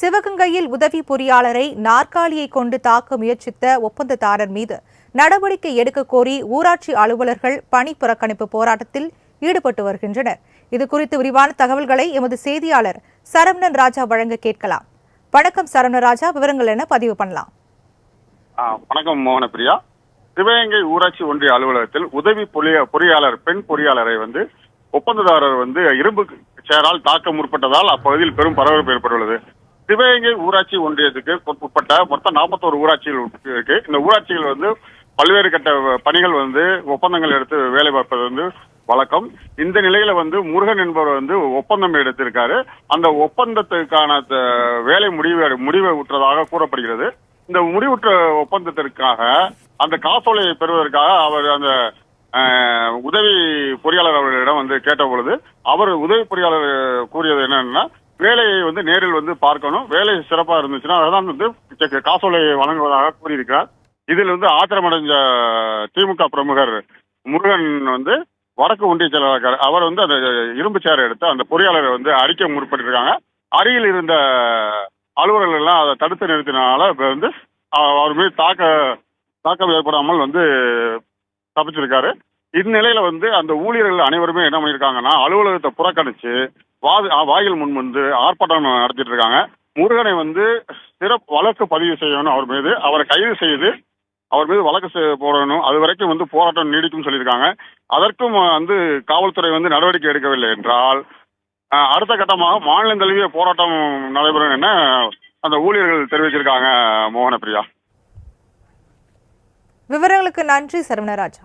சிவகங்கையில் உதவி பொறியாளரை நாற்காலியை கொண்டு தாக்க முயற்சித்த ஒப்பந்ததாரர் மீது நடவடிக்கை எடுக்க கோரி ஊராட்சி அலுவலர்கள் பணி புறக்கணிப்பு போராட்டத்தில் ஈடுபட்டு வருகின்றனர். இது குறித்து விரிவான தகவல்களை எமது செய்தியாளர் சரவணன் ராஜா வழங்க கேட்கலாம். வணக்கம் சரவணன் ராஜா விவரங்கள் என பதிவு பண்ணலாம். வணக்கம் மோகனப்பிரியா. சிவகங்கை ஊராட்சி ஒன்றிய அலுவலகத்தில் உதவி பொறிய பொறியாளர் பெண் பொறியாளரை வந்து ஒப்பந்ததாரர் வந்து இரும்பு சேரால் தாக்க முற்பட்டதால் அப்பகுதியில் பெரும் பரபரப்பு ஏற்பட்டுள்ளது. சிவகங்கை ஊராட்சி ஒன்றியத்துக்கு உட்பட்ட மொத்தம் நாற்பத்தோரு ஊராட்சிகள் இருக்கு. இந்த ஊராட்சிகள் வந்து பல்வேறு கட்ட பணிகள் வந்து ஒப்பந்தங்கள் எடுத்து வேலை பார்ப்பது வந்து வழக்கம். இந்த நிலையில வந்து முருகன் என்பவர் வந்து ஒப்பந்தம் எடுத்திருக்காரு. அந்த ஒப்பந்தத்துக்கான வேலை முடிவு முடிவை உற்றதாக கூறப்படுகிறது. இந்த முடிவுற்ற ஒப்பந்தத்திற்காக அந்த காசோலையை பெறுவதற்காக அவர் அந்த உதவி பொறியாளர் அவர்களிடம் வந்து கேட்ட பொழுது அவர் உதவி பொறியாளர் கூறியது என்னன்னா வேலையை வந்து நேரில் வந்து பார்க்கணும். வேலை சிறப்பாக இருந்துச்சுன்னா அதான் வந்து காசோலையை வழங்குவதாக கூறியிருக்கிறார். இதில் வந்து ஆத்திரமடைஞ்ச திமுக பிரமுகர் முருகன் வந்து வடக்கு ஒன்றிய செயலாளர் அவர் வந்து அந்த இரும்பு சேரை எடுத்து அந்த பொறியாளரை வந்து அடிக்க முற்பட்டிருக்காங்க. அருகில் இருந்த அலுவலர்கள் எல்லாம் அதை தடுத்து நிறுத்தினால இப்போ வந்து அவர் மீது தாக்க தாக்கம் ஏற்படாமல் வந்து தப்பிச்சிருக்காரு. இந்நிலையில வந்து அந்த ஊழியர்கள் அனைவருமே என்ன பண்ணியிருக்காங்கன்னா அலுவலகத்தை புறக்கணிச்சு வாது வாயில் முன் வந்து ஆர்ப்பாட்டம் நடத்திட்டு இருக்காங்க. முருகனை வந்து சிறப்பு வழக்கு பதிவு செய்யணும் அவர் மீது. அவரை கைது செய்து அவர் மீது வழக்கு போடணும். அது வரைக்கும் வந்து போராட்டம் நீடிக்கும் சொல்லியிருக்காங்க. அதற்கும் வந்து காவல்துறை வந்து நடவடிக்கை எடுக்கவில்லை என்றால் அடுத்த கட்டமாக மாநிலம் தழுவிய போராட்டம் நடைபெறும் என அந்த ஊழியர்கள் தெரிவிச்சிருக்காங்க மோகனப்பிரியா. விவரங்களுக்கு நன்றி சரவணராஜா.